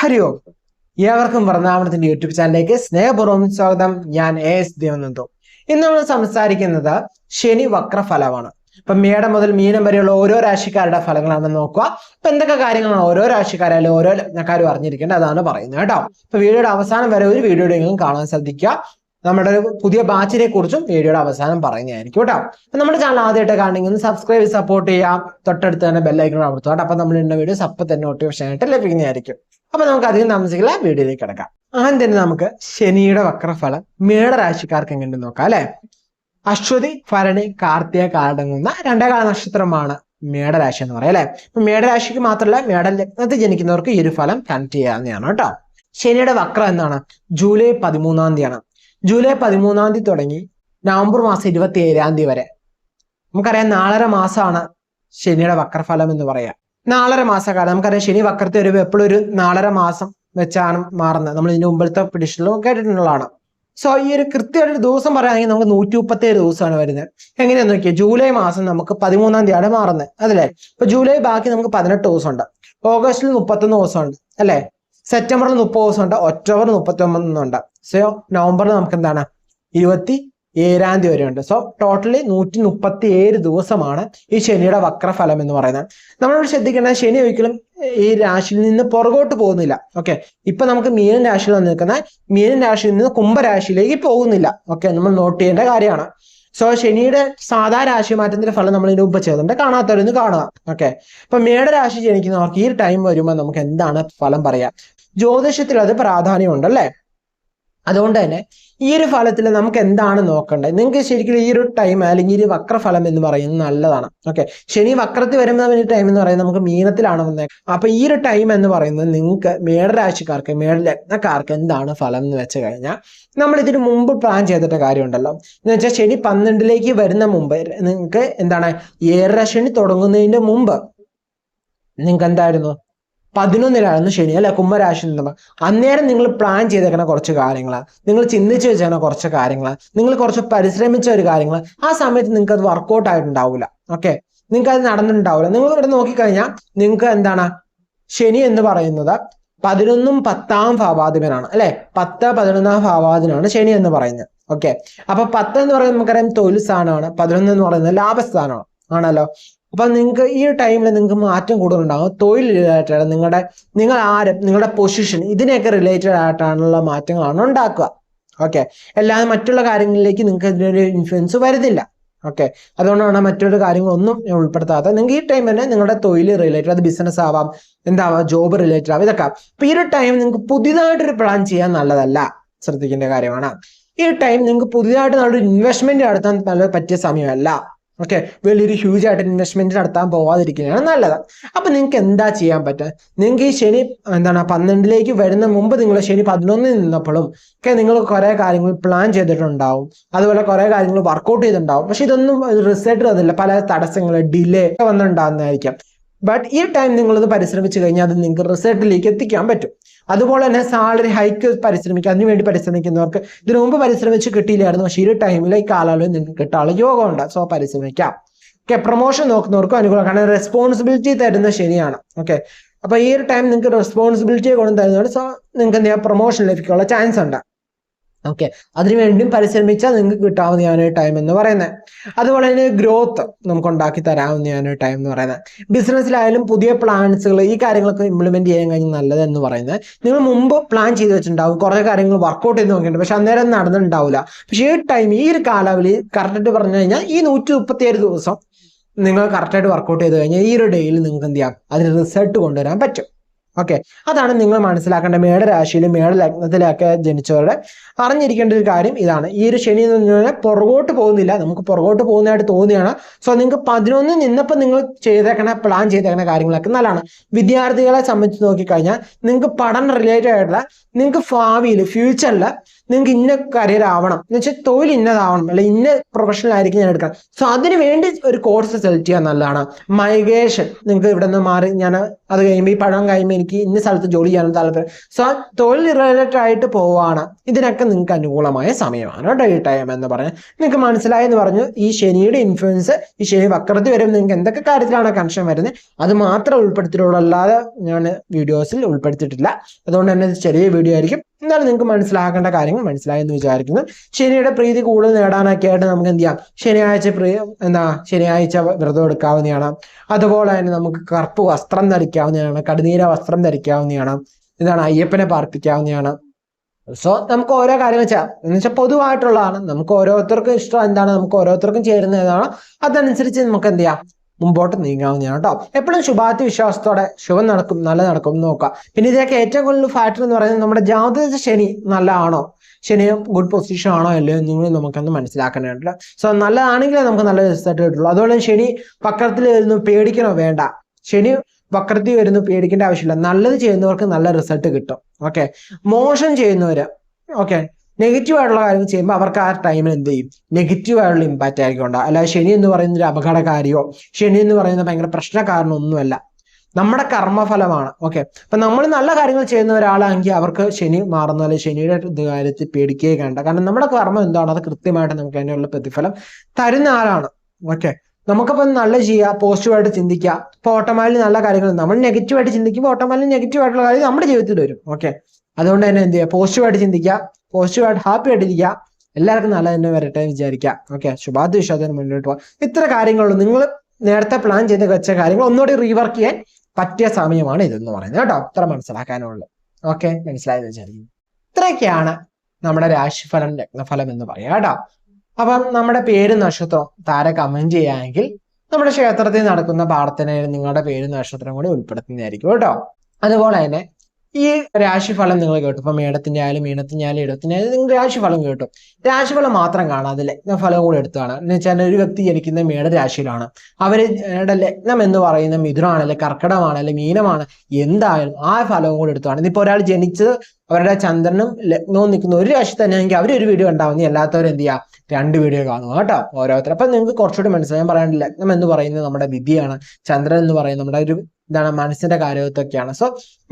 ഹരി ഓം ഏവർക്കും വൃന്ദാവനത്തിന്റെ യൂട്യൂബ് ചാനലിലേക്ക് സ്നേഹപൂർവം സ്വാഗതം. ഞാൻ എ എസ് ദേവനന്ദു. ഇന്ന് നമ്മൾ സംസാരിക്കുന്നത് ശനി വക്രഫലമാണ്. ഇപ്പൊ മേടം മുതൽ മീനം വരെയുള്ള ഓരോ രാശിക്കാരുടെ ഫലങ്ങളാണ് നോക്കുക. അപ്പൊ എന്തൊക്കെ കാര്യങ്ങളാണ് ഓരോ രാശിക്കാരായാലും ഓരോ ലഗ്നക്കാരും അറിഞ്ഞിരിക്കേണ്ടത് അതാണ് പറയുന്നത് കേട്ടോ. ഇപ്പൊ വീഡിയോയുടെ അവസാനം വരെ ഒരു വീഡിയോയെങ്കിലും കാണാൻ ശ്രദ്ധിക്കുക. നമ്മുടെ ഒരു പുതിയ ബാച്ചിനെ കുറിച്ചും വീഡിയോയുടെ അവസാനം പറയുന്നതായിരിക്കും കേട്ടോ. അപ്പൊ നമ്മുടെ ചാനൽ ആദ്യമായിട്ട് കാണണമെങ്കിൽ ഒന്ന് സബ്സ്ക്രൈബ് സപ്പോർട്ട് ചെയ്യാം തൊട്ടടുത്ത് തന്നെ ബെല്ലൈക്കൺ അമർത്തുക. കേട്ടോ അപ്പൊ നമ്മൾ ഇന്ന വീഡിയോസ് അപ്പൊ തന്നെ നോട്ടിഫിക്കേഷൻ ആയിട്ട് ലഭിക്കുന്നതായിരിക്കും. അപ്പൊ നമുക്ക് അധികം താമസിക്കില്ല. വീഡിയോയിലേക്ക് കിടക്കാം. ആദ്യം തന്നെ നമുക്ക് ശനിയുടെ വക്രഫലം മേടരാശിക്കാർക്ക് എങ്ങനെ നോക്കാം അല്ലെ? അശ്വതി ഭരണി കാർത്തിക കാലടങ്ങുന്ന രണ്ടേകാല നക്ഷത്രമാണ് മേടരാശി എന്ന് പറയാം അല്ലെ? അപ്പൊ മേടരാശിക്ക് മാത്രമല്ല മേട ലഗ്നത്തിൽ ജനിക്കുന്നവർക്ക് ഈ ഒരു ഫലം കണക്ട് ചെയ്യാവുന്നതാണ് കേട്ടോ. ശനിയുടെ വക്രം എന്നാണ് ജൂലൈ പതിമൂന്നാം തീയതിയാണ്. ജൂലൈ പതിമൂന്നാം തീയതി തുടങ്ങി നവംബർ മാസം ഇരുപത്തി ഏഴാം തീയതി വരെ. നമുക്കറിയാം നാലര മാസമാണ് ശനിയുടെ വക്രഫലം എന്ന് പറയാം. നാലര മാസക്കാലം. നമുക്കറിയാം ശനി വക്രത്തെ ഒരു എപ്പോഴും ഒരു നാലര മാസം വെച്ചാണ് മാറുന്നത്. നമ്മൾ ഇതിന്റെ മുമ്പിലത്തെ പിടിഷനിലും കേട്ടിട്ടുള്ളതാണ്. സോ ഈ ഒരു കൃത്യമായിട്ട് ദിവസം പറയുകയാണെങ്കിൽ നമുക്ക് നൂറ്റി മുപ്പത്തി ഏഴ് ദിവസമാണ് വരുന്നത്. എങ്ങനെയാന്ന് നോക്കിയാൽ ജൂലൈ മാസം നമുക്ക് പതിമൂന്നാം തീയതിയാണ് മാറുന്നത്. അതല്ലേ? ഇപ്പൊ ജൂലൈ ബാക്കി നമുക്ക് പതിനെട്ട് ദിവസമുണ്ട്. ഓഗസ്റ്റിൽ മുപ്പത്തൊന്ന് ദിവസമുണ്ട്. അല്ലേ? സെപ്റ്റംബറിൽ മുപ്പത് ദിവസമുണ്ട് ഒക്ടോബർ മുപ്പത്തി ഉണ്ട് സോ നവംബറിൽ നമുക്ക് എന്താണ് ഇരുപത്തി ഏഴാം തീയതി വരെയുണ്ട് സോ ടോട്ടലി നൂറ്റി മുപ്പത്തി ഏഴ് ദിവസമാണ് ഈ ശനിയുടെ വക്രഫലം എന്ന് പറയുന്നത്. നമ്മളിവിടെ ശ്രദ്ധിക്കേണ്ടത് ശനി ഒരിക്കലും ഈ രാശിയിൽ നിന്ന് പുറകോട്ട് പോകുന്നില്ല. ഓക്കെ ഇപ്പൊ നമുക്ക് മീനൻ രാശിയിൽ വന്നിരിക്കുന്ന മീനൻ രാശിയിൽ നിന്ന് കുംഭരാശിയിലേക്ക് പോകുന്നില്ല. ഓക്കെ നമ്മൾ നോട്ട് ചെയ്യേണ്ട കാര്യമാണ്. സോ ശനിയുടെ സാധാ രാശി മാറ്റത്തിന്റെ ഫലം നമ്മൾ ഇതിന് മുമ്പ് ചെയ്തിട്ടുണ്ട് കാണാത്തവരൊന്ന് കാണുക. ഓക്കെ അപ്പൊ മേട രാശി ജനിക്കുന്നവർക്ക് ഈ ടൈം വരുമ്പോൾ നമുക്ക് എന്താണ് ഫലം പറയാം? ജ്യോതിഷത്തിൽ അത് പ്രാധാന്യമുണ്ട് അല്ലേ? അതുകൊണ്ട് തന്നെ ഈ ഒരു ഫലത്തിൽ നമുക്ക് എന്താണ് നോക്കേണ്ടത്? നിങ്ങൾക്ക് ശരിക്കും ഈ ഒരു ടൈം അല്ലെങ്കിൽ ഈ വക്രഫലം എന്ന് പറയുന്നത് നല്ലതാണ്. ഓക്കെ ശനി വക്രത്തിൽ വരുന്ന ഈ ടൈം എന്ന് പറയുന്നത് നമുക്ക് മീനത്തിലാണ് വന്നത് അപ്പൊ ഈ ഒരു ടൈം എന്ന് പറയുന്നത് നിങ്ങൾക്ക് മേടരാശിക്കാർക്ക് മേട ലഗ്നക്കാർക്ക് എന്താണ് ഫലം എന്ന് വെച്ച് കഴിഞ്ഞാൽ നമ്മൾ ഇതിന് മുമ്പ് പ്ലാൻ ചെയ്തിട്ട കാര്യമുണ്ടല്ലോ. എന്ന് വെച്ചാൽ ശനി പന്ത്രണ്ടിലേക്ക് വരുന്ന മുമ്പ് നിങ്ങൾക്ക് എന്താണ്? ഏഴര ശനി തുടങ്ങുന്നതിന്റെ മുമ്പ് നിങ്ങൾക്ക് എന്തായിരുന്നു? പതിനൊന്നിലായിരുന്നു ശനി അല്ലെ? കുംഭരാശി നിന്ന്. അന്നേരം നിങ്ങൾ പ്ലാൻ ചെയ്തേക്കണ കുറച്ച് കാര്യങ്ങളാണ് നിങ്ങൾ ചിന്തിച്ച് വെച്ചേക്കണ കുറച്ച് കാര്യങ്ങളാണ് നിങ്ങൾ കുറച്ച് പരിശ്രമിച്ച ഒരു കാര്യങ്ങൾ ആ സമയത്ത് നിങ്ങൾക്ക് അത് വർക്കൗട്ട് ആയിട്ടുണ്ടാവില്ല ഓക്കെ നിങ്ങൾക്ക് അത് നടന്നിട്ടുണ്ടാവില്ല നിങ്ങൾ ഇവിടെ നോക്കിക്കഴിഞ്ഞാൽ നിങ്ങൾക്ക് എന്താണ്? ശനി എന്ന് പറയുന്നത് പതിനൊന്നും പത്താം ഭാവാധിപനാണ്. അല്ലെ? പത്ത് പതിനൊന്നാം ഭാവാധിനാണ് ശനി എന്ന് പറയുന്നത്. ഓക്കെ അപ്പൊ പത്ത് എന്ന് പറയുന്നത് നമുക്കറിയാം തൊഴിൽ സ്ഥാനമാണ്. പതിനൊന്ന് എന്ന് പറയുന്നത് ലാഭസ്ഥാനമാണ്. ആണല്ലോ? അപ്പൊ നിങ്ങൾക്ക് ഈ ടൈമിൽ നിങ്ങൾക്ക് മാറ്റം കൂടുതലുണ്ടാകും തൊഴിൽ റിലേറ്റഡ് നിങ്ങളുടെ നിങ്ങൾ ആരും നിങ്ങളുടെ പൊസിഷൻ ഇതിനെയൊക്കെ റിലേറ്റഡ് ആയിട്ടാണുള്ള മാറ്റങ്ങളാണ് ഉണ്ടാക്കുക. ഓക്കെ അല്ലാതെ മറ്റുള്ള കാര്യങ്ങളിലേക്ക് നിങ്ങൾക്ക് ഇതിനൊരു ഇൻഫ്ലുവൻസ് വരുന്നില്ല. ഓക്കെ അതുകൊണ്ടാണ് മറ്റൊരു കാര്യങ്ങളൊന്നും ഞാൻ ഉൾപ്പെടുത്താത്തത് നിങ്ങൾക്ക് ഈ ടൈം തന്നെ നിങ്ങളുടെ തൊഴിൽ റിലേറ്റഡ് അത് ബിസിനസ് ആവാം എന്താവാം ജോബ് റിലേറ്റഡ് ആവാം ഇതൊക്കെ. അപ്പൊ ഈ ഒരു ടൈം നിങ്ങൾക്ക് പുതിയതായിട്ടൊരു പ്ലാൻ ചെയ്യാൻ നല്ലതല്ല. ശ്രദ്ധിക്കേണ്ട കാര്യമാണ്. ഈ ടൈം നിങ്ങൾക്ക് പുതിയതായിട്ട് നല്ലൊരു ഇൻവെസ്റ്റ്മെന്റ് നടത്താൻ നല്ല പറ്റിയ സമയമല്ല. ഓക്കെ വലിയൊരു ഹ്യൂജ് ആയിട്ട് ഇൻവെസ്റ്റ്മെന്റ് നടത്താൻ പോവാതിരിക്കുന്നതാണ് നല്ലത്. അപ്പൊ നിങ്ങൾക്ക് എന്താ ചെയ്യാൻ പറ്റുക? നിങ്ങൾക്ക് ഈ ശനി എന്താണ് പന്ത്രണ്ടിലേക്ക് വരുന്ന മുമ്പ് നിങ്ങൾ ശനി പതിനൊന്നിൽ നിന്നപ്പോഴും ഒക്കെ നിങ്ങൾ കുറെ കാര്യങ്ങൾ പ്ലാൻ ചെയ്തിട്ടുണ്ടാവും. അതുപോലെ കുറെ കാര്യങ്ങൾ വർക്കൗട്ട് ചെയ്തിട്ടുണ്ടാവും. പക്ഷെ ഇതൊന്നും റിസൾട്ട് വന്നില്ല. പല തടസ്സങ്ങൾ ഡിലേ ഒക്കെ വന്നിട്ടുണ്ടാകുന്നതായിരിക്കാം ബട്ട് ഈ ടൈം നിങ്ങളത് പരിശ്രമിച്ചു കഴിഞ്ഞാൽ അത് നിങ്ങൾക്ക് റിസൾട്ടിലേക്ക് എത്തിക്കാൻ പറ്റും. അതുപോലെ തന്നെ സാലറി ഹൈക്ക് പരിശ്രമിക്കുക അതിനുവേണ്ടി പരിശ്രമിക്കുന്നവർക്ക് ഇതിനു മുമ്പ് പരിശ്രമിച്ച് കിട്ടിയില്ലായിരുന്നു. പക്ഷേ ഈ ടൈമിൽ ഈ കാലയളവിൽ നിങ്ങൾക്ക് കിട്ടാനുള്ള യോഗമുണ്ട്. സോ പരിശ്രമിക്കാം. ഓക്കെ പ്രൊമോഷൻ നോക്കുന്നവർക്കും അനുകൂലം. കാരണം റെസ്പോൺസിബിലിറ്റി തരുന്നത് ശരിയാണ്. ഓക്കെ അപ്പൊ ഈ ഒരു ടൈം നിങ്ങൾക്ക് റെസ്പോൺസിബിലിറ്റി കൊണ്ട് തരുന്നതുകൊണ്ട് സോ നിങ്ങൾക്ക് എന്ത് പ്രൊമോഷൻ ലഭിക്കാനുള്ള ചാൻസ് ഉണ്ട്. ഓക്കെ അതിനുവേണ്ടിയും പരിശ്രമിച്ചാൽ നിങ്ങൾക്ക് കിട്ടാവുന്നതാണ് ടൈം എന്ന് പറയുന്നത്. അതുപോലെ തന്നെ ഗ്രോത്ത് നമുക്ക് ഉണ്ടാക്കി തരാവുന്നതാണ് ടൈം എന്ന് പറയുന്നത്. ബിസിനസ്സിലായാലും പുതിയ പ്ലാൻസുകൾ ഈ കാര്യങ്ങളൊക്കെ ഇംപ്ലിമെന്റ് ചെയ്യാൻ കഴിഞ്ഞാൽ നല്ലത് എന്ന് പറയുന്നത്. നിങ്ങൾ മുമ്പ് പ്ലാൻ ചെയ്ത് വെച്ചിട്ടുണ്ടാവും. കുറേ കാര്യങ്ങൾ വർക്കൗട്ട് ചെയ്ത് നോക്കിയിട്ടുണ്ട്. പക്ഷെ അന്നേരം നടന്നിട്ടുണ്ടാവില്ല. പക്ഷേ ഈ ടൈം ഈ ഒരു കാലാവധി കറക്റ്റായിട്ട് പറഞ്ഞു കഴിഞ്ഞാൽ ഈ നൂറ്റി മുപ്പത്തി ഏഴ് ദിവസം നിങ്ങൾ കറക്റ്റായിട്ട് വർക്കൗട്ട് ചെയ്ത് കഴിഞ്ഞാൽ ഈ ഒരു ഡേയിൽ നിങ്ങൾക്ക് എന്ത് ചെയ്യാം? അതിന് റിസൾട്ട് കൊണ്ടുവരാൻ പറ്റും. ഓക്കെ അതാണ് നിങ്ങൾ മനസ്സിലാക്കേണ്ട മേടരാശിയിലും മേട ലഗ്നത്തിലൊക്കെ ജനിച്ചവരുടെ അറിഞ്ഞിരിക്കേണ്ട ഒരു കാര്യം ഇതാണ്. ഈ ഒരു ശനി എന്ന് പറഞ്ഞാൽ പുറകോട്ട് പോകുന്നില്ല. നമുക്ക് പുറകോട്ട് പോകുന്നതായിട്ട് തോന്നുകയാണ്. സോ നിങ്ങൾക്ക് പതിനൊന്ന് നിന്നപ്പോൾ നിങ്ങൾ ചെയ്തേക്കണ പ്ലാൻ ചെയ്തേക്കണ കാര്യങ്ങളൊക്കെ നല്ലതാണ്. വിദ്യാർത്ഥികളെ സംബന്ധിച്ച് നോക്കിക്കഴിഞ്ഞാൽ നിങ്ങൾക്ക് പഠനം റിലേറ്റഡ് ആയിട്ടുള്ള നിങ്ങൾക്ക് ഭാവിയിൽ ഫ്യൂച്ചറിൽ നിങ്ങൾക്ക് ഇന്ന കരിയർ ആവണം. എന്ന് വെച്ചാൽ തൊഴിൽ ഇന്നതാവണം. അല്ലെ ഇന്ന പ്രൊഫഷണൽ ആയിരിക്കും ഞാൻ എടുക്കാം സോ അതിന് വേണ്ടി ഒരു കോഴ്സ് സെലക്ട് ചെയ്യാൻ നല്ലതാണ്. മൈഗ്രേഷൻ നിങ്ങൾക്ക് ഇവിടെ നിന്ന് മാറി ഞാൻ അത് കഴിയുമ്പോൾ ഈ പഴം കഴിയുമ്പോൾ എനിക്ക് ഇന്ന സ്ഥലത്ത് ജോലി ചെയ്യാനും താല്പര്യം. സോ തൊഴിൽ റിലേറ്റഡ് ആയിട്ട് പോവാണ്. ഇതിനൊക്കെ നിങ്ങൾക്ക് അനുകൂലമായ സമയമാണ് കേട്ടോ ഈ ടൈം എന്ന് പറഞ്ഞാൽ നിങ്ങൾക്ക് മനസ്സിലായെന്ന് പറഞ്ഞു. ഈ ശനിയുടെ ഇൻഫ്ലുവൻസ് ഈ ശനി വക്രത്തിൽ വരുമ്പോൾ നിങ്ങൾക്ക് എന്തൊക്കെ കാര്യത്തിലാണ് കൺഷൻ വരുന്നത്? അത് മാത്രം ഉൾപ്പെടുത്തിയിട്ടുള്ളൂ അല്ലാതെ ഞാൻ വീഡിയോസിൽ ഉൾപ്പെടുത്തിയിട്ടില്ല. അതുകൊണ്ട് തന്നെ ചെറിയ വീഡിയോ ആയിരിക്കും. എന്നാലും നിങ്ങൾക്ക് മനസ്സിലാക്കേണ്ട കാര്യങ്ങൾ മനസ്സിലായെന്ന് വിചാരിക്കുന്നു. ശനിയുടെ പ്രീതി കൂടുതൽ നേടാനൊക്കെ ആയിട്ട് നമുക്ക് എന്ത് ചെയ്യാം? ശനിയാഴ്ച പ്രിയ എന്താ ശനിയാഴ്ച വ്രതം എടുക്കാവുന്നതാണ്. അതുപോലെ തന്നെ നമുക്ക് കറുപ്പ് വസ്ത്രം ധരിക്കാവുന്നതാണ് കടുനീര വസ്ത്രം ധരിക്കാവുന്നതാണ് എന്താണ് അയ്യപ്പനെ പാർപ്പിക്കാവുന്നതാണ്. സോ നമുക്ക് ഓരോ കാര്യങ്ങൾ ചെയ്യാം. എന്ന് വെച്ചാൽ പൊതുവായിട്ടുള്ളതാണ്. നമുക്ക് ഓരോരുത്തർക്കും ഇഷ്ടം എന്താണ്? നമുക്ക് ഓരോരുത്തർക്കും ചേരുന്ന അതനുസരിച്ച് നമുക്ക് എന്ത് ചെയ്യാം? മുമ്പോട്ട് നീങ്ങാവുന്നതാണ് കേട്ടോ. എപ്പോഴും ശുഭാപ്തി വിശ്വാസത്തോടെ ശുഭം നടക്കും നല്ല നടക്കും എന്ന് നോക്കാം പിന്നെ ഇതിലേക്ക് ഏറ്റവും കൂടുതൽ ഫാക്ടർ എന്ന് പറയുന്നത് നമ്മുടെ ജാതക ശനി നല്ലതാണോ? ശനി ഗുഡ് പൊസിഷൻ ആണോ അല്ലയോ എന്നും നമുക്കൊന്ന് മനസ്സിലാക്കാനായിട്ടില്ല സോ നല്ലതാണെങ്കിലേ നമുക്ക് നല്ല റിസൾട്ട് കിട്ടുള്ളൂ. അതുപോലെ ശനി പക്രത്തിൽ വരുന്നു പേടിക്കണോ? വേണ്ട. ശനി വക്രത്തിൽ വരുന്നു പേടിക്കേണ്ട ആവശ്യമില്ല. നല്ലത് ചെയ്യുന്നവർക്ക് നല്ല റിസൾട്ട് കിട്ടും. ഓക്കെ മോശം ചെയ്യുന്നവര് ഓക്കെ നെഗറ്റീവ് ആയിട്ടുള്ള കാര്യങ്ങൾ ചെയ്യുമ്പോൾ അവർക്ക് ആ ടൈമിൽ എന്ത് ചെയ്യും? നെഗറ്റീവ് ആയിട്ടുള്ള ഇമ്പാക്റ്റ് ആയിരിക്കും ഉണ്ടാകും അല്ലാതെ ശനി എന്ന് പറയുന്ന ഒരു അപകടകാരിയോ ശനി എന്ന് പറയുന്ന ഭയങ്കര പ്രശ്നകാരനൊന്നുമല്ല നമ്മുടെ കർമ്മഫലമാണ്. ഓക്കെ അപ്പൊ നമ്മൾ നല്ല കാര്യങ്ങൾ ചെയ്യുന്ന ഒരാളാണെങ്കിൽ അവർക്ക് ശനി മാറുന്ന അല്ലെങ്കിൽ ശനിയുടെ കാര്യത്തിൽ പേടിക്കുകയേ വേണ്ട. കാരണം നമ്മുടെ കർമ്മം എന്താണ്? അത് കൃത്യമായിട്ട് നമുക്ക് അതിനുള്ള പ്രതിഫലം തരുന്ന ആളാണ്. ഓക്കെ നമുക്കിപ്പം നല്ല ചെയ്യുക പോസിറ്റീവായിട്ട് ചിന്തിക്കുക. ഇപ്പോൾ ഓട്ടോമാറ്റിക് നല്ല കാര്യങ്ങൾ നമ്മൾ നെഗറ്റീവായിട്ട് ചിന്തിക്കുമ്പോൾ ഓട്ടോമാറ്റിക് നെഗറ്റീവ് ആയിട്ടുള്ള കാര്യം നമ്മുടെ ജീവിതത്തിൽ വരും. ഓക്കെ അതുകൊണ്ട് തന്നെ എന്ത് ചെയ്യുക? പോസിറ്റീവായിട്ട് ചിന്തിക്കുക. പോസിറ്റീവായിട്ട് ഹാപ്പി ആയിട്ടിരിക്കുക എല്ലാവർക്കും നല്ല തന്നെ വരട്ടെ വിചാരിക്കുക. ഓക്കെ ശുഭാപ്തി വിശ്വാസത്തിന് മുന്നോട്ട് പോകാം ഇത്ര കാര്യങ്ങളുള്ളൂ. നിങ്ങൾ നേരത്തെ പ്ലാൻ ചെയ്ത് വെച്ച കാര്യങ്ങൾ ഒന്നുകൂടി റീവർക്ക് ചെയ്യാൻ പറ്റിയ സമയമാണ് ഇതെന്ന് പറയുന്നത് കേട്ടോ. അത്ര മനസ്സിലാക്കാനുള്ളൂ. ഓക്കെ മനസ്സിലായെന്ന് വിചാരിക്കുന്നു. ഇത്രയൊക്കെയാണ് നമ്മുടെ രാശിഫലം ലഗ്നഫലം എന്ന് പറയാം കേട്ടോ. അപ്പം നമ്മുടെ പേര് നക്ഷത്രം താരെ കമന്റ് ചെയ്യുകയാണെങ്കിൽ നമ്മുടെ ക്ഷേത്രത്തിൽ നടക്കുന്ന പ്രാർത്ഥനയിൽ നിങ്ങളുടെ പേര് നക്ഷത്രം കൂടി ഉൾപ്പെടുത്തുന്നതായിരിക്കും കേട്ടോ. അതുപോലെ തന്നെ ഈ രാശിഫലം നിങ്ങൾ കേട്ടു. ഇപ്പൊ മേടത്തിന്റെ ആയാലും മീനത്തിന്റെ ആയാലും ഇടത്തിന്റെ ആയാലും നിങ്ങൾ രാശിഫലം കേട്ടു. രാശിഫലം മാത്രം കാണാതെ ലഗ്നഫലം കൂടെ എടുത്തു കാണാം എന്ന് വെച്ചാൽ ഒരു വ്യക്തി ജനിക്കുന്ന മേട രാശിയിലാണ് അവരുടെ ലഗ്നം എന്ന് പറയുന്ന മിഥുനമാണ് അല്ലെ കർക്കിടമാണ് അല്ലെ മീനമാണ് എന്തായാലും ആ ഫലവും കൂടെ എടുത്തു കാണാം ഇപ്പൊ ഒരാൾ ജനിച്ചത് അവരുടെ ചന്ദ്രനും ലഗ്നവും നിൽക്കുന്ന ഒരു രാശി തന്നെയാണെങ്കിൽ അവർ ഒരു വീഡിയോ ഉണ്ടാവുന്ന അല്ലാത്തവർ എന്ത് ചെയ്യുക രണ്ട് വീഡിയോ കാണും. കേട്ടോ? ഓരോരുത്തർ. അപ്പൊ നിങ്ങൾക്ക് കുറച്ചുകൂടി മനസ്സിലായി. ഞാൻ പറയാൻ ലഗ്നം എന്ന് പറയുന്നത് നമ്മുടെ വിധിയാണ്. ചന്ദ്രൻ എന്ന് പറയുന്നത് നമ്മുടെ ഒരു എന്താണ് മനസ്സിന്റെ കാര്യത്തൊക്കെയാണ്. സോ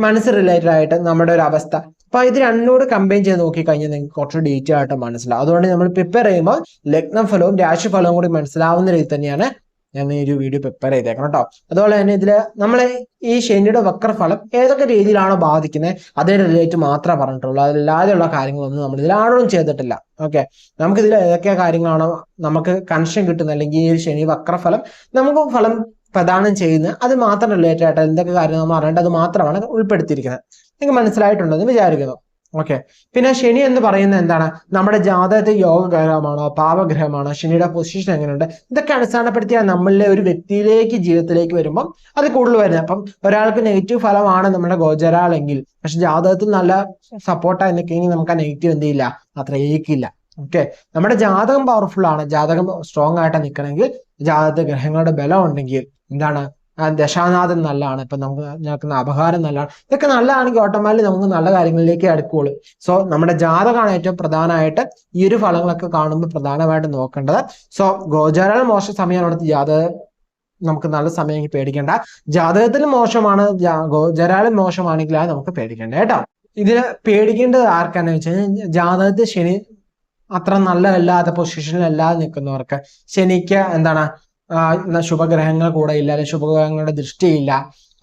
മനസ്സ് റിലേറ്റഡ് ആയിട്ട് നമ്മുടെ ഒരു അവസ്ഥ. അപ്പൊ ഇത് രണ്ടിനോട് കമ്പൈൻ ചെയ്ത് നോക്കി കഴിഞ്ഞാൽ നിങ്ങൾക്ക് കുറച്ച് ഡീറ്റെയിൽ ആയിട്ട് മനസ്സിലാവും. അതുകൊണ്ട് നമ്മൾ പ്രിപ്പയർ ചെയ്യുമ്പോൾ ലഗ്നം ഫലവും രാശിഫലവും കൂടി മനസ്സിലാവുന്ന രീതി തന്നെയാണ് ഞാൻ ഈ ഒരു വീഡിയോ പ്രിപ്പയർ ചെയ്തേക്കണം കേട്ടോ. അതുപോലെ തന്നെ ഇതിൽ നമ്മൾ ഈ ശനിയുടെ വക്രഫലം ഏതൊക്കെ രീതിയിലാണോ ബാധിക്കുന്നത് അതേ റിലേറ്റ് മാത്രമേ പറഞ്ഞിട്ടുള്ളൂ. അതല്ലാതെയുള്ള കാര്യങ്ങളൊന്നും നമ്മൾ ഇതിൽ ആഴവും ചെയ്തിട്ടില്ല. ഓക്കെ നമുക്ക് ഇതിൽ ഏതൊക്കെ കാര്യങ്ങളാണോ നമുക്ക് കൺഷൻ കിട്ടുന്നത്? അല്ലെങ്കിൽ ഈ ഒരു ശനി വക്രഫലം നമുക്ക് ഫലം പ്രദാനം ചെയ്യുന്നത് അത് മാത്രം റിലേറ്റഡ് ആയിട്ട് എന്തൊക്കെ കാര്യങ്ങൾ നമ്മൾ അത് മാത്രമാണ് ഉൾപ്പെടുത്തിയിരിക്കുന്നത്. നിങ്ങൾക്ക് മനസ്സിലായിട്ടുണ്ടെന്ന് വിചാരിക്കുന്നു. ഓക്കെ പിന്നെ ശനി എന്ന് പറയുന്നത് എന്താണ്? നമ്മുടെ ജാതകത്തെ യോഗ ഗ്രഹമാണോ പാപഗ്രഹമാണോ ശനിയുടെ പൊസിഷൻ എങ്ങനെയുണ്ട്? ഇതൊക്കെ അടിസ്ഥാനപ്പെടുത്തിയാണ് നമ്മളിലെ ഒരു വ്യക്തിയിലേക്ക് ജീവിതത്തിലേക്ക് വരുമ്പം അത് കൂടുതൽ വരുന്നത്. അപ്പം ഒരാൾക്ക് നെഗറ്റീവ് ഫലമാണ് നമ്മുടെ ഗോചരാളെങ്കിൽ പക്ഷെ ജാതകത്തിൽ നല്ല സപ്പോർട്ടായി നിൽക്കുകയെങ്കിൽ നമുക്ക് ആ നെഗറ്റീവ് എന്ത് ചെയ്യില്ല? അത്ര ഏക്കില്ല ഓക്കെ നമ്മുടെ ജാതകം പവർഫുൾ ആണ്. ജാതകം സ്ട്രോങ് ആയിട്ട് നിൽക്കണമെങ്കിൽ ജാതക ഗ്രഹങ്ങളുടെ ബലം ഉണ്ടെങ്കിൽ എന്താണ്? ദശാനാഥൻ നല്ലതാണ്. ഇപ്പൊ നമുക്ക് നടക്കുന്ന അപഹാരം നല്ലതാണ്. ഇതൊക്കെ നല്ലതാണെങ്കിൽ ഓട്ടോമാറ്റിക് നമുക്ക് നല്ല കാര്യങ്ങളിലേക്ക് അടുക്കുള്ളൂ സോ നമ്മുടെ ജാതകമാണ് ഏറ്റവും പ്രധാനമായിട്ട് ഈ ഒരു ഫലങ്ങളൊക്കെ കാണുമ്പോൾ പ്രധാനമായിട്ട് നോക്കേണ്ടത്. സോ ഗോചാരാൽ മോശ സമയമാണ് അവിടുത്തെ ജാതക. നമുക്ക് നല്ല സമയം പേടിക്കേണ്ട. ജാതകത്തിൽ മോശമാണ് ഗോചരാലും മോശമാണെങ്കിൽ അത് നമുക്ക് പേടിക്കേണ്ട കേട്ടോ. ഇതിന് പേടിക്കേണ്ടത് ആർക്കാന്ന് വെച്ച് കഴിഞ്ഞാൽ ജാതകത്തിൽ ശനി അത്ര നല്ലതല്ലാത്ത പൊസിഷനിലല്ലാതെ നിൽക്കുന്നവർക്ക്. ശനിക്ക് എന്താണ്? ശുഭഗ്രഹങ്ങൾ കൂടെ ഇല്ല അല്ലെങ്കിൽ ശുഭഗ്രഹങ്ങളുടെ ദൃഷ്ടിയില്ല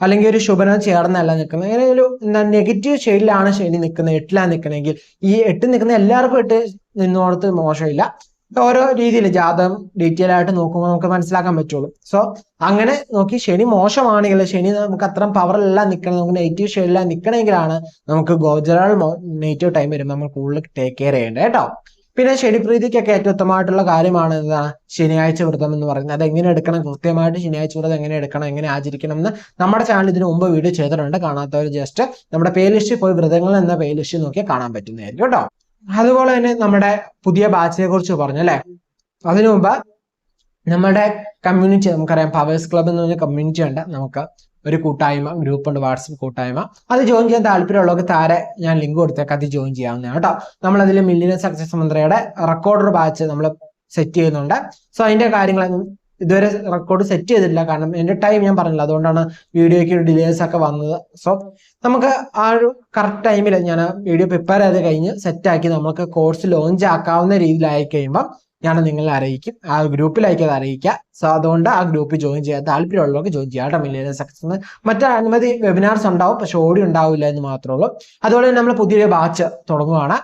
അല്ലെങ്കിൽ ഒരു ശുഭനം ചേർന്നല്ല നിൽക്കുന്നത്. അങ്ങനെ ഒരു നെഗറ്റീവ് ഷെയ്ഡിലാണ് ശനി നിൽക്കുന്നത് എട്ടിലാണ് നിൽക്കണമെങ്കിൽ ഈ എട്ട് നിൽക്കുന്ന എല്ലാവർക്കും എട്ട് നിന്നോടത്ത് മോശമില്ല. ഓരോ രീതിയിൽ ജാതകം ഡീറ്റെയിൽ ആയിട്ട് നോക്കുമ്പോൾ നമുക്ക് മനസ്സിലാക്കാൻ പറ്റുള്ളൂ. സോ അങ്ങനെ നോക്കി ശനി മോശമാണെങ്കിൽ ശനി നമുക്ക് അത്ര പവറിലെല്ലാം നിൽക്കണം നമുക്ക് നെഗറ്റീവ് ഷെയ്ഡിലാണ് നിൽക്കണമെങ്കിലാണ് നമുക്ക് ഗോജറാൾ നെഗറ്റീവ് ടൈം വരുമ്പോൾ നമ്മൾ കൂടുതൽ ടേക്ക് കെയർ ചെയ്യേണ്ടത് കേട്ടോ. പിന്നെ ശനിപ്രീതിക്കൊക്കെ ഏറ്റവും ഉത്തമമായിട്ടുള്ള കാര്യമാണ് എന്താണ് ശനിയാഴ്ച വ്രതം എന്ന് പറയുന്നത്. അത് എങ്ങനെ എടുക്കണം? കൃത്യമായിട്ട് ശനിയാഴ്ച വ്രതം എങ്ങനെ എടുക്കണം? എങ്ങനെ ആചരിക്കണം എന്ന് നമ്മുടെ ചാനൽ ഇതിനു മുമ്പ് വീഡിയോ ചെയ്തിട്ടുണ്ട്. കാണാത്തവർ ജസ്റ്റ് നമ്മുടെ പ്ലേലിസ്റ്റിൽ പോയി വ്രതങ്ങൾ എന്ന പ്ലേലിസ്റ്റ് നോക്കിയാൽ കാണാൻ പറ്റുന്നതായിരിക്കും കേട്ടോ. അതുപോലെ തന്നെ നമ്മുടെ പുതിയ ബാച്ചിനെ കുറിച്ച് പറഞ്ഞു അല്ലേ? അതിനു മുമ്പ് നമ്മുടെ കമ്മ്യൂണിറ്റി നമുക്കറിയാം പവേഴ്സ് ക്ലബ് എന്ന് പറഞ്ഞ കമ്മ്യൂണിറ്റി ഉണ്ട്. നമുക്ക് ഒരു കൂട്ടായ്മ ഗ്രൂപ്പ് ഉണ്ട് വാട്സപ്പ് കൂട്ടായ്മ. അത് ജോയിൻ ചെയ്യാൻ താല്പര്യമുള്ളവർക്ക് താരെ ഞാൻ ലിങ്ക് കൊടുത്തേക്ക്. അത് ജോയിൻ ചെയ്യാവുന്നതാണ് കേട്ടോ. നമ്മൾ അതിൽ മില്ലിയൻ സക്സസ് മന്ത്രിയുടെ റെക്കോർഡർ ബാച്ച് നമ്മൾ സെറ്റ് ചെയ്യുന്നുണ്ട്. സോ അതിന്റെ കാര്യങ്ങൾ ഇതുവരെ റെക്കോർഡ് സെറ്റ് ചെയ്തിട്ടില്ല. കാരണം എന്റെ ടൈം ഞാൻ പറഞ്ഞില്ല. അതുകൊണ്ടാണ് വീഡിയോയ്ക്ക് ഡിലേസ് ഒക്കെ വന്നത്. സോ നമുക്ക് ആ ഒരു കറക്റ്റ് ടൈമിൽ ഞാൻ വീഡിയോ പ്രിപ്പയർ ചെയ്ത് കഴിഞ്ഞ് സെറ്റാക്കി നമുക്ക് കോഴ്സ് ലോഞ്ച് ആക്കാവുന്ന രീതിയിലായി കഴിയുമ്പോൾ ഞാൻ നിങ്ങളെ അറിയിക്കും ആ ഗ്രൂപ്പിലേക്ക് അത് അറിയിക്കുക. സോ അതുകൊണ്ട് ആ ഗ്രൂപ്പിൽ ജോയിൻ ചെയ്യാൻ താല്പര്യമുള്ളവർക്ക് ജോയിൻ ചെയ്യാം കേട്ടോ മില്ലിയൻ സക്സസ് മറ്റു അനവധി വെബിനാർസ് ഉണ്ടാവും. പക്ഷെ ഓഡിയോ ഉണ്ടാവില്ല എന്ന് മാത്രമേ ഉള്ളൂ. അതുപോലെ തന്നെ നമ്മൾ പുതിയൊരു ബാച്ച് തുടങ്ങുകയാണ്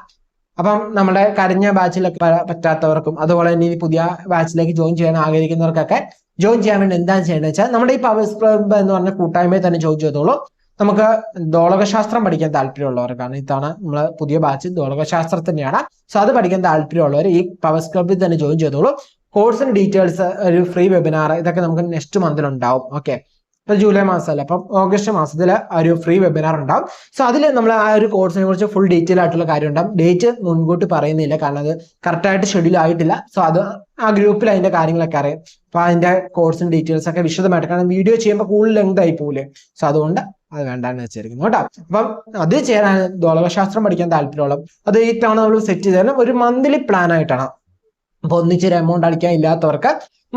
അപ്പം നമ്മുടെ കരഞ്ഞ ബാച്ചിലൊക്കെ പറ്റാത്തവർക്കും അതുപോലെ തന്നെ ഈ പുതിയ ബാച്ചിലേക്ക് ജോയിൻ ചെയ്യാൻ ആഗ്രഹിക്കുന്നവർക്കൊക്കെ ജോയിൻ ചെയ്യാൻ വേണ്ടി എന്താണ് ചെയ്യേണ്ടത് വെച്ചാൽ നമ്മുടെ ഈ പവേഴ്സ് ക്ലബ് എന്ന് പറഞ്ഞ കൂട്ടായ്മയിൽ തന്നെ ജോയിൻ ചെയ്തോളൂ. നമുക്ക് ദോളകശാസ്ത്രം പഠിക്കാൻ താല്പര്യമുള്ളവർ കാരണം ഇതാണ് നമ്മൾ പുതിയ ബാച്ച് ദോളകശാസ്ത്രം തന്നെയാണ്. സോ അത് പഠിക്കാൻ താല്പര്യമുള്ളവർ ഈ പവർ ക്ലബിൽ തന്നെ ജോയിൻ ചെയ്തോളൂ. കോഴ്സിന് ഡീറ്റെയിൽസ് ഒരു ഫ്രീ വെബിനാർ ഇതൊക്കെ നമുക്ക് നെക്സ്റ്റ് മന്തിൽ ഉണ്ടാവും. ഓക്കെ ഇപ്പൊ ജൂലൈ മാസമല്ല. അപ്പം ഓഗസ്റ്റ് മാസത്തിൽ ഒരു ഫ്രീ വെബിനാർ ഉണ്ടാവും. സോ അതിൽ നമ്മൾ ആ ഒരു കോഴ്സിനെ കുറിച്ച് ഫുൾ ഡീറ്റെയിൽ ആയിട്ടുള്ള കാര്യം ഉണ്ടാവും. ഡേറ്റ് മുൻകൂട്ടി പറയുന്നില്ല കാരണം അത് കറക്റ്റ് ആയിട്ട് ഷെഡ്യൂൾ ആയിട്ടില്ല. സോ അത് ആ ഗ്രൂപ്പിൽ അതിന്റെ കാര്യങ്ങളൊക്കെ അറിയാം. അപ്പൊ അതിന്റെ കോഴ്സിന്റെ ഡീറ്റെയിൽസ് ഒക്കെ വിശദമായിട്ട് കാരണം വീഡിയോ ചെയ്യുമ്പോൾ കൂടുതൽ ലെങ്ത് ആയി പോകില്ലേ സോ അതുകൊണ്ട് അത് വേണ്ടാന്ന് വെച്ചിരിക്കുന്നു കേട്ടോ. അപ്പം അത് ചെയ്യാൻ ദോളകശാസ്ത്രം പഠിക്കാൻ താല്പര്യമുള്ള അത് ഈ തവണ നമ്മൾ സെറ്റ് ചെയ്തത് ഒരു മന്ത്ലി പ്ലാൻ ആയിട്ടാണ് അപ്പൊ ഒന്നിച്ചൊരു എമൗണ്ട് അടിക്കാൻ ഇല്ലാത്തവർക്ക്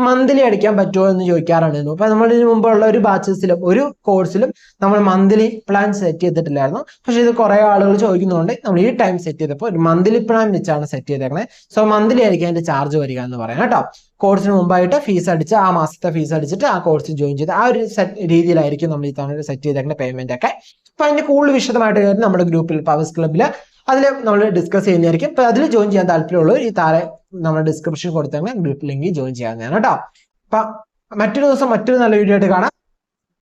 മന്ത്ലി അടിക്കാൻ പറ്റുമോ എന്ന് ചോദിക്കാറുണ്ടായിരുന്നു അപ്പൊ നമ്മൾ ഇതിനു മുമ്പുള്ള ഒരു ബാച്ചസിലും ഒരു കോഴ്സിലും നമ്മൾ മന്ത്ലി പ്ലാൻ സെറ്റ് ചെയ്തിട്ടില്ലായിരുന്നു. പക്ഷെ ഇത് കുറെ ആളുകൾ ചോദിക്കുന്നതുകൊണ്ട് നമ്മൾ ഈ ടൈം സെറ്റ് ചെയ്തപ്പോൾ ഒരു മന്ത്ലി പ്ലാൻ വെച്ചാണ് സെറ്റ് ചെയ്തേക്കുന്നത് സോ മന്ത്ലി ആയിരിക്കും അതിന്റെ ചാർജ് വരിക എന്ന് പറയാം കേട്ടോ. കോഴ്സിന് മുമ്പായിട്ട് ഫീസ് അടിച്ച് ആ മാസത്തെ ഫീസ് അടിച്ചിട്ട് ആ കോഴ്സ് ജോയിൻ ചെയ്ത് ആ ഒരു രീതിയിലായിരിക്കും നമ്മൾ ഈ തവണ സെറ്റ് ചെയ്തേക്കുന്ന പേയ്മെന്റ് ഒക്കെ. അപ്പൊ അതിന്റെ കൂടുതൽ വിശദമായിട്ട് നമ്മുടെ ഗ്രൂപ്പിൽ പവേഴ്സ് ക്ലബിൽ അതിൽ നമ്മൾ ഡിസ്കസ് ചെയ്യുന്നതായിരിക്കും. അപ്പൊ അതിൽ ജോയിൻ ചെയ്യാൻ താല്പര്യമുള്ളവർ ഈ താഴെ നമ്മുടെ ഡിസ്ക്രിപ്ഷൻ കൊടുത്തെങ്കിൽ ഗ്രൂപ്പ് ലിങ്ക് ജോയിൻ ചെയ്യാവുന്നതാണ് കേട്ടോ. അപ്പൊ മറ്റൊരു ദിവസം മറ്റൊരു നല്ല വീഡിയോ ആയിട്ട് കാണാം.